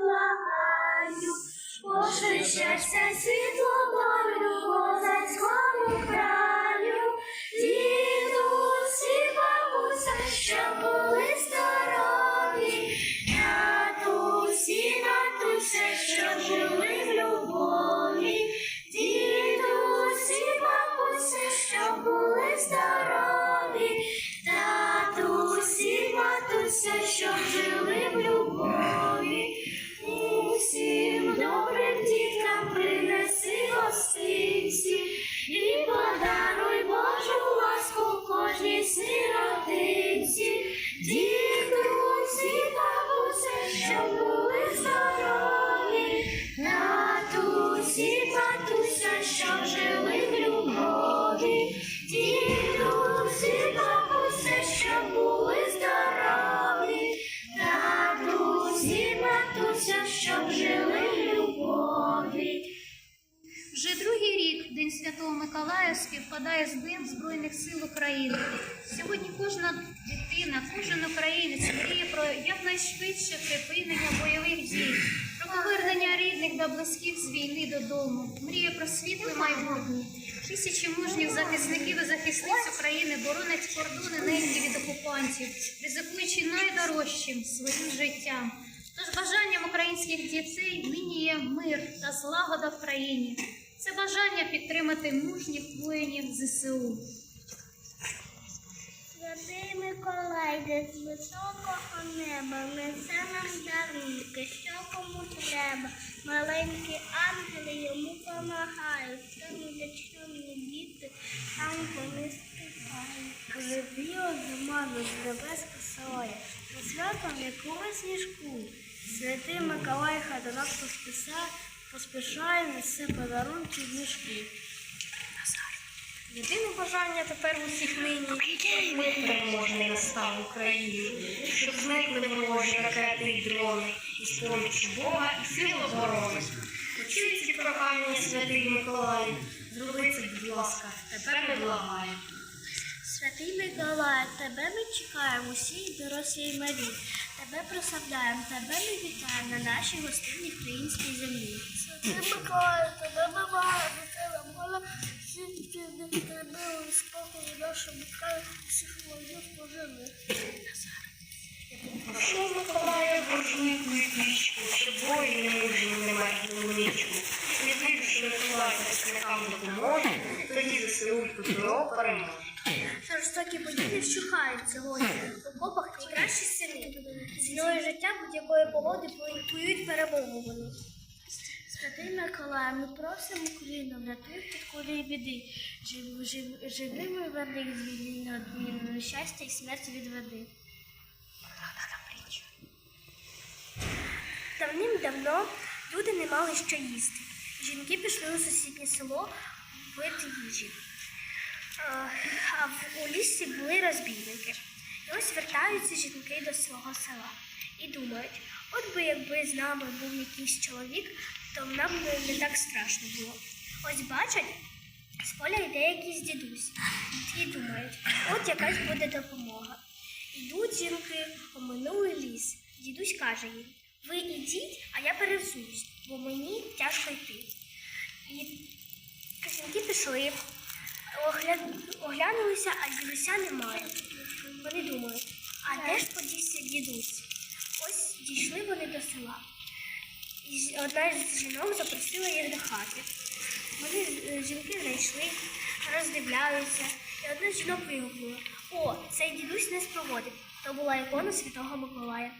благаю, Боже щастя, світло, долю, козацькому краю, Святого Миколая співпадає з Днем Збройних сил України. Сьогодні кожна дитина, кожен українець мріє про якнайшвидше припинення бойових дій, про повернення рідних та близьких з війни додому, мріє про світле майбутнє. Тисячі мужніх захисників і захисниць України боронять кордони неньки від окупантів, ризикуючи найдорожчим своїм життям. Тож бажанням українських дітей нині є мир та злагода в країні. Це бажання підтримати мужніх воїнів ЗСУ. Святий Миколай, де з високого неба, несе нам дарунки, що кому треба. Маленькі ангели йому помагають, там чорні діти, там вони співають. Живіо зиману з небес посилає, на свято м'якого сніжку. Святий Миколай хай до нас поспіша, поспішає, несе подарунки в мішку. Єдине бажання тепер у всіх нині, мир переможний настав Україні, щоб зникли ворожі ракети і дрони, і з помічі Бога і сил оборони. Почуй ці прохання, святий Миколай, зроби це, будь ласка, тепер ми благаємо. Святий Миколай, тебе ми чекаємо, усі дорослі й малі. Тебе прославляємо, тебе ми вітаємо на нашій гостинній українській землі. Святий Миколай, тебе ми маємо, тебе мола, всі тебе у спокою нашому краю, всіх воїнів пожили. Прошу Миколая буржуйку і пічку, щоб воїни мужні не мерзли в нічку. Не вірю, що Миколай захисникам допоможе, тоді ЗСУ ППО переможе. Жорстокі події вщухають сьогодні. У копах найкращі сини. Ціною життя будь-якої погоди поють перемогу вони. Святий Миколай, ми просимо коліно, врятуй від кулі біди. Жив, жив, живими верних звільній неодмінно, щастя і смерть від води. Давним-давно люди не мали що їсти. Жінки пішли у сусіднє село вбити їжі. Е, А в у лісі були розбійники. І ось вертаються жінки до свого села і думають, от би якби з нами був якийсь чоловік, то нам би не так страшно було. Ось бачать, з поля йде якийсь дідусь, і думають, от якась буде допомога. Йдуть жінки, оминули ліс. Дідусь каже їм: ви ідіть, а я перевзуюсь, бо мені тяжко йти. І жінки пішли, оглянулися, а дідуся немає. Вони думають, а де ж подівся дідусь? Ось дійшли вони до села. І одна з жінок запросила їх до хати. Вони жінки зайшли, роздивляються, і одна з жінок вигукнула: О, цей дідусь не спроводить. То була ікона Святого Миколая.